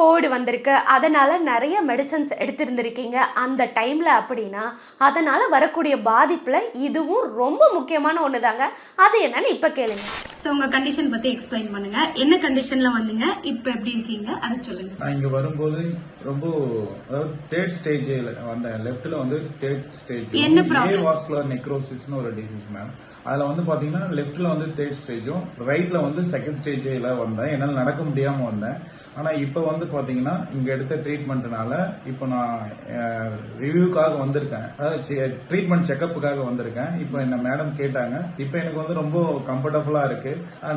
Covid வந்திருக்கு. அதனால நிறைய மெடிசன்ஸ் எடுத்திருந்திருக்கீங்க. அந்த டைம்ல அப்படின்னா அதனால வரக்கூடிய பாதிப்புல இதுவும் ரொம்ப முக்கியமான ஒன்று தாங்க அது என்னன்னு இப்ப கேளுங்க. ஸோ உங்க கண்டிஷன் பத்தி எக்ஸ்பிளைன் பண்ணுங்க. என்ன கண்டிஷன்ல வந்தீங்க? இப்போ எப்படி இருக்கீங்க? அதை சொல்லுங்க. நான் இங்க வரும்போது ரொம்ப அதாவது தேர்ட் ஸ்டேஜ்ல வந்தேன். லெஃப்ட்ல வந்து தேர்ட் ஸ்டேஜ் என்ன problem? ஏ வாஸ்குலர் நெக்ரோசிஸ்னு ஒரு டிசீஸ் மேம் அதுல வந்து பாத்தீங்கன்னா லெஃப்ட்ல வந்து தேர்ட் ஸ்டேஜும் ரைட்ல வந்து செகண்ட் ஸ்டேஜ்ல வந்தேன். என்னால நடக்க முடியாம வந்தேன். ஆனா இப்ப வந்து பாத்தீங்கன்னா இங்க எடுத்த ட்ரீட்மெண்ட்னால இப்போ நான் ரிவ்யூக்காக வந்திருக்கேன். அதாவது ட்ரீட்மெண்ட் செக்கப்புக்காக வந்திருக்கேன். இப்போ என்ன மேடம் கேட்டாங்க. இப்போ எனக்கு வந்து ரொம்ப கம்ஃபர்டபுளா இருக்கு.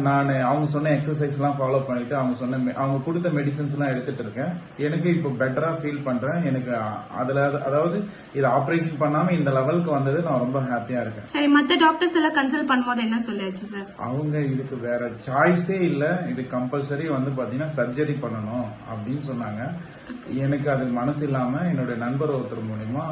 நான் அவங்க சொன்ன எக்ஸசைஸ் எல்லாம் ஃபாலோ பண்ணிட்டு அவங்க சொன்ன அவங்க கொடுத்த மெடிசன்ஸ் எல்லாம் எடுத்துட்டு இருக்கேன். எனக்கு இப்போ பெட்டரா ஃபீல் பண்றேன். எனக்கு அதுல அதாவது இது ஆபரேஷன் பண்ணாம இந்த லெவலுக்கு வந்தது நான் ரொம்ப ஹாப்பியா இருக்கேன். சரி மத்த டாக்டர்ஸ் எல்லாம் கன்சல்ட் பண்ணும்போது என்ன சொல்லியாச்சு சார் அவங்க இதுக்கு வேற சாய்ஸே இல்ல. இது கம்பல்சரி வந்து பாத்தீங்கன்னா சர்ஜரி பண்ணணும். அப்படின்னு சொன்னாங்க. எனக்கு அது மனசு இல்லாம என்னுடைய நண்பர் ஒருத்தர் மூலியமா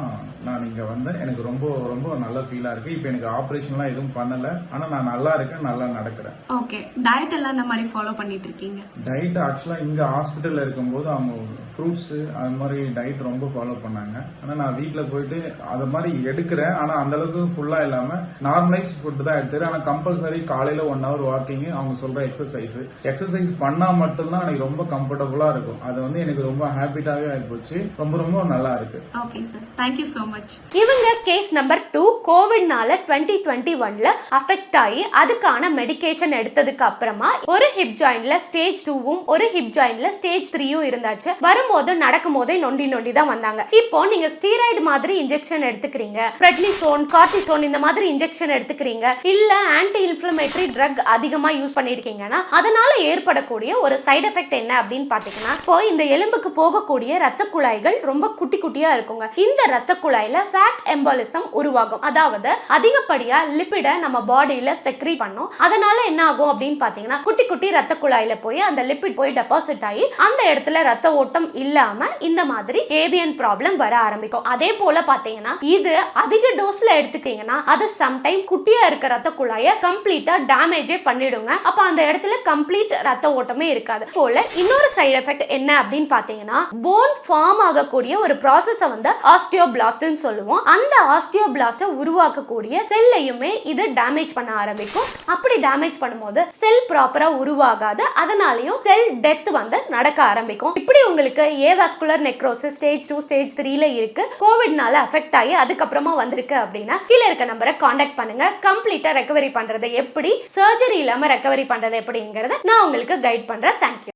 நான் இங்க வந்தேன். எனக்கு ரொம்ப ரொம்ப நல்ல ஃபீலா இருக்கு. இப்போ எனக்கு ஆபரேஷன்லாம் எதுவும் பண்ணல. ஆனா நான் நல்லா இருக்கேன் நல்லா நடக்கிறேன். ஓகே டயட் எல்லாம் இந்த மாதிரி ஃபாலோ பண்ணிட்டு இருக்கீங்க? டயட் ஆக்சுவலா இங்க ஹாஸ்பிட்டல்ல இருக்கும்போது அவங்க ஃப்ரூட்ஸ் அது மாதிரி டயட் ரொம்ப ஃபாலோ பண்ணாங்க. ஆனா நான் வீட்ல போயிட்டு அது மாதிரி எடுக்கிறேன். ஆனா அந்த அளவுக்கு ஃபுல்லா இல்லாம நார்மலைஸ் ஃபுட் தான் எடுத்துறேன் ஆனா கம்பல்சரி காலையில ஒன் ஹவர் வாக்கிங் அவங்க சொல்ற எக்ஸசைஸ் எக்ஸசைஸ் பண்ணா மட்டும்தான் எனக்கு ரொம்ப கம்ஃபர்டபுளா இருக்கும். அது வந்து எனக்கு ரொம்ப ஹேபிட்டாவே ஆயிப்போச்சு ரொம்ப ரொம்ப நல்லா இருக்கு okay sir thank you so much இவங்க கேஸ் நம்பர் டூ கோவிட்னால டுவெண்ட்டி டுவெண்ட்டி ஒன்ல அஃபெக்ட் ஆகி அதுக்கான மெடிகேஷன் எடுத்ததுக்கு அப்புறமா ஒரு ஹிப் ஜாயின்ல ஸ்டேஜ் டூவும் ஒரு ஹிப் ஜாயின்ல ஸ்டேஜ் த்ரீயும் இருந்தாச்சு. வரும்போது நடக்கும் போதே நொண்டி நொண்டி தான் வந்தாங்க. இப்போ நீங்க ஸ்டீராய்டு மாதிரி இன்ஜெக்ஷன் எடுத்துக்கிறீங்க. பிரெட்னிசோன் கார்டிசோன் இந்த மாதிரி இன்ஜெக்ஷன் எடுத்துக்கிறீங்க. இல்ல ஆன்டி இன்ஃபிளமேட்டரி ட்ரக் அதிகமா யூஸ் பண்ணிருக்கீங்கன்னா அதனால ஏற்படக்கூடிய ஒரு சைடு எஃபெக்ட் என்ன அப்படின்னு பாத்தீங்கன்னா இப்போ இந்த எலும்புக்கு போகக்கூடிய ரத்த குழாய்கள் ரொம்ப குட்டி குட்டியா இருக்குங்க. இந்த ரத்த குழாயில ஃபேட் எம்பாலிசம் உருவாகும். அதாவது அதிகப்படியா லிப்பிட நம்ம பாடியில செக்ரி பண்ணும். அதனால என்ன ஆகும் அப்படின்னு பாத்தீங்கன்னா குட்டி குட்டி ரத்த குழாயில போய் அந்த லிப்பிட் போய் டெபாசிட் ஆகி அந்த இடத்துல ரத்த ஓட்டம் இல்லாம இந்த மாதிரி ஏவியன் ப்ராப்ளம் வர ஆரம்பிக்கும். அதே போல பாத்தீங்கன்னா இது அதிக டோஸ்ல எடுத்துட்டீங்கன்னா அது சம்டைம் குட்டியா இருக்க ரத்த குழாய கம்ப்ளீட்டா டேமேஜே பண்ணிடுங்க. அப்ப அந்த இடத்துல கம்ப்ளீட் ரத்த ஓட்டமே இருக்காது. போல இன்னொரு சைடு எஃபெக்ட் என்ன அப்படின்னு பாத்தீங்கன்னா போன் ஃபார்ம் ஆகக்கூடிய ஒரு ப்ராசஸை வந்து ஆஸ்டியோபிளாஸ்ட்னு சொல்லுவோம். அந்த ஆஸ்டியோபிளாஸ்டை உருவாக்கக்கூடிய செல்லையுமே இது டேமேஜ் பண்ண ஆரம்பிக்கும். அப்படி டேமேஜ் பண்ணும்போது செல் ப்ராப்பராக உருவாகாது. அதனாலையும் செல் டெத் வந்து நடக்க ஆரம்பிக்கும். இப்படி உங்களுக்கு avascular necrosis stage two stage த்ரீல இருக்கு. கோவிட்னால அஃபெக்ட் ஆகி அதுக்கப்புறமா வந்திருக்கு அப்படின்னா கீழே இருக்க நம்பரை காண்டாக்ட் பண்ணுங்க. கம்ப்ளீட்டாக ரெக்கவரி பண்ணுறது எப்படி? சர்ஜரி இல்லாமல் ரெக்கவரி பண்ணுறது எப்படிங்கிறத நான் உங்களுக்கு கைட் பண்ணுறேன் தேங்க்யூ